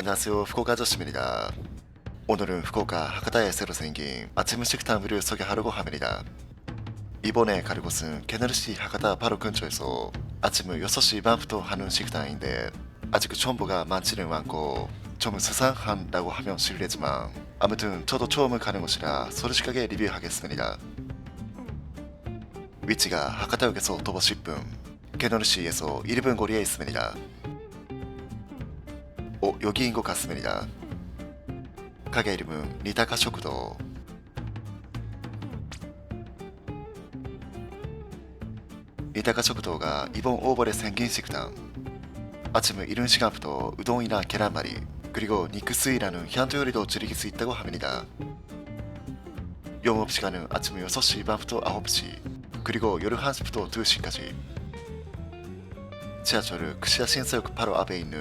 안녕하세요 후쿠오카 아저씨입니다. 오늘은 후쿠오카 하카다에 새로 생긴 아침 식당을 소개하려고 합니다. 이번에 갈 곳은 게네르시 하카다 바로 근처에서 아침 6시 반부터 하는 식당인데 아직 정보가 많지는 않고 좀 수상한다고 하면 실례지만 아무튼 저도 처음 가는 곳이라 솔직하게 리뷰하겠습니다. 위치가 하카다역에서 도보 10분, 게네르시에서 1분 거리에 있습니다. 어, 여기 인것 같습니 다. 가게 이름은 리다카 쇼크도 리다카 쇼크도가 이번 5월에 생긴 식당 아침에 이른 시간부터 우동이나 계란말이 그리고 니크스이라는 현지 요리도 즐길 수 있다고 합니 다. 영업시간은 아침 6시 반부터 9시 그리고夜1시부터 2시까지 지하철은 크시다 신사역 바로 앞에 있는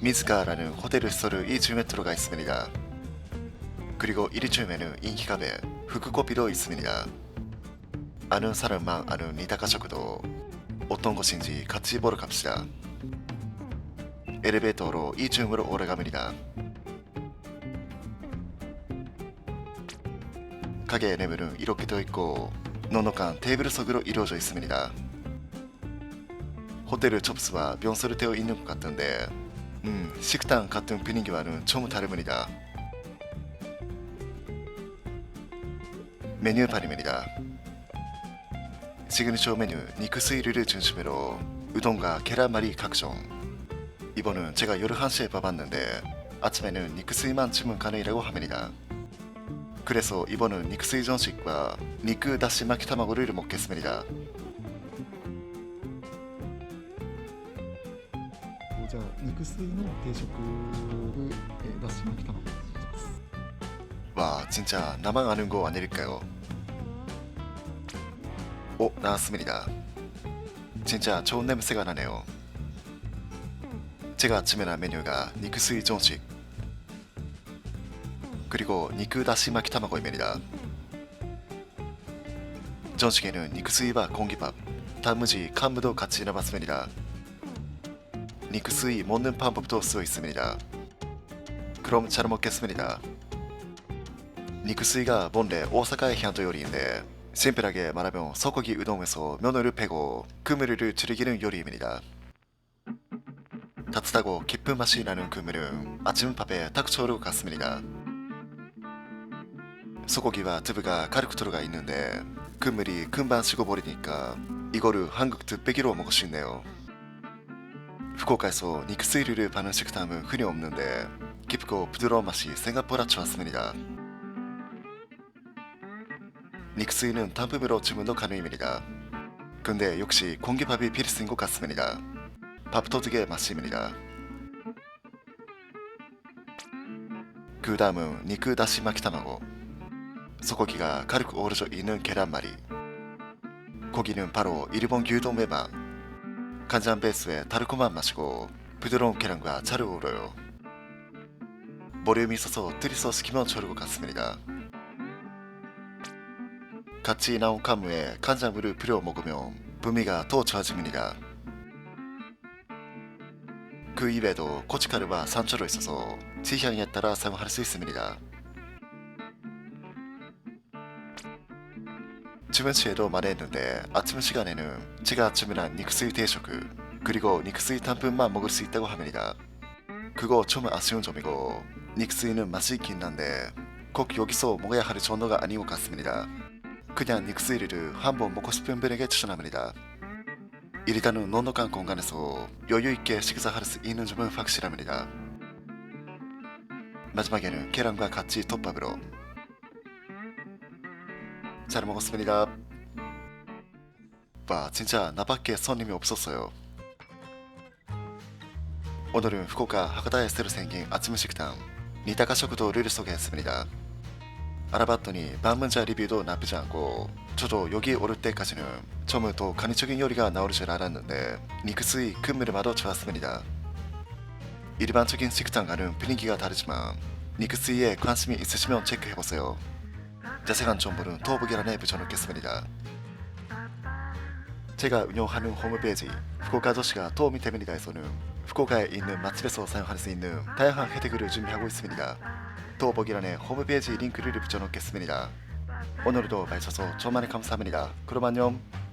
미즈가라는 호텔을 썰을 이 줌에 들어가 있습니다. 그리고 1위쯤에는 인기가베, 후크코피도 있습니다. 아는 사람만 아는 니다카食堂 어떤 곳인지 같이 보러 갑시다. 엘리베이터로 이 줌으로 올라갑니다. 가게 내면은 이렇게 되어 있고 넉넉한 테이블 속으로 이루어져 있습니다. 호텔 접수와 명소로 되어 있는 것 같던데 음, 식당 같은 분위기와는 좀 다릅니다. 메뉴판입니다. 시그니처 메뉴 니크스이를 중심으로 우동과 계란말이 각종 이번은 제가夜 1시에 봐봤는데 아침에는 니크스이만 주문 가능이라고 합니다. 그래서 이번은 니크스이 전식과 니크 다시 마키 타마고를 먹겠습니다. じゃあ肉水の定食、えーだし巻き卵お願いします 와 진짜 나만 아는 거 아닐까요? 오 나왔습니다. 진짜 좋은 냄새가 나네요. 제가 아침에나 메뉴가 니크스이 정식 그리고 니크 다시 마키 타마고입니다. 정식에는 니크스이와 공기밥, 단무지, 칸무도 같이 넣어봤습니다. 니크스이 먹는 방법도 쓰여 있습니다. 그럼 잘 먹겠습니다. 니크스이가 본래 오사카의 현도 요리인데 심플하게 말하면 소고기 우동에서 면을 빼고 그물을 즐기는 요리입니다. 따뜻하고 깊은 맛이 나는 그물은 아침밥에 딱 좋을 것 같습니다. 소고기와 두부가 가득 들어가 있는데 그물이 금방 식어버리니까 이거를 한국 뚝배기로 먹을 수 있네요. 후쿠오카에서 니크스이를 파는 식당은 흔히 없는데 깊고 부드러운 맛이 생각보다 좋았습니다. 닉스이는 단품으로 주문도 가능입니다. 근데 역시 공기밥이 필수인 것 같습니다. 밥도둑의 맛입니다. 그 다음은 니크 다시 마키 타마고 소고기가 가득 어우러져 있는 계란말이 고기는 바로 일본 gyudon 매마 간장 베이스의 달콤한 맛이고 부드러운 계란과 잘 어우러요. 머리에 있어서 들이서 시키면 좋을 것 같습니다. 같이 나온 가무에 간장물을 뿌려 먹으면 분미가 더 좋아집니다. 그 입에도 고춧가루와 산초로 있어서 취향에 따라 사용할 수 있습니다. 주문 시에도 말했는데 아침 시간에는 제가 주문한 닉스이 대쇼크 그리고 닉스이 단품만 먹을 수 있다고 합니다. 그거 좀 아쉬운 점이고 닉스이는 맛이 있긴 한데 꼭 여기서 먹어야 할 정도가 아닌 것 같습니다. 그냥 닉스이를 한번 먹고 싶은 분에게 추천합니다. 일단은 넉넉한 공간에서 여유 있게 식사할 수 있는 점은 확실합니다. 마지막에는 계란과 같이 덮밥으로 잘 먹었습니다. 와 진짜 나밖에 손님이 없었어요. 오늘은 후쿠오카 하카다에 새로 생긴 아침 식당 니다카食堂를 소개했습니다. 알아봤더니 방문자 리뷰도 나쁘지 않고 저도 여기 오를 때까지는 처음부터 간이적인 요리가 나올 줄 알았는데 닉스의 근무를마도 좋았습니다. 일반적인 식당과는 분위기가 다르지만 닉스에 관심이 있으시면 체크해보세요. 자세한 정보는 더보기란에 붙여놓겠습니다. 제가 운영하는 홈페이지 후쿠오카 아저씨가 도움이 됩니다에서는 후쿠오카에 있는 맛집에서 사용할 수 있는 다양한 혜택을 준비하고 있습니다. 더보기란에 홈페이지 링크를 붙여놓겠습니다. 오늘도 봐주셔서 정말 감사합니다. 그럼 안녕.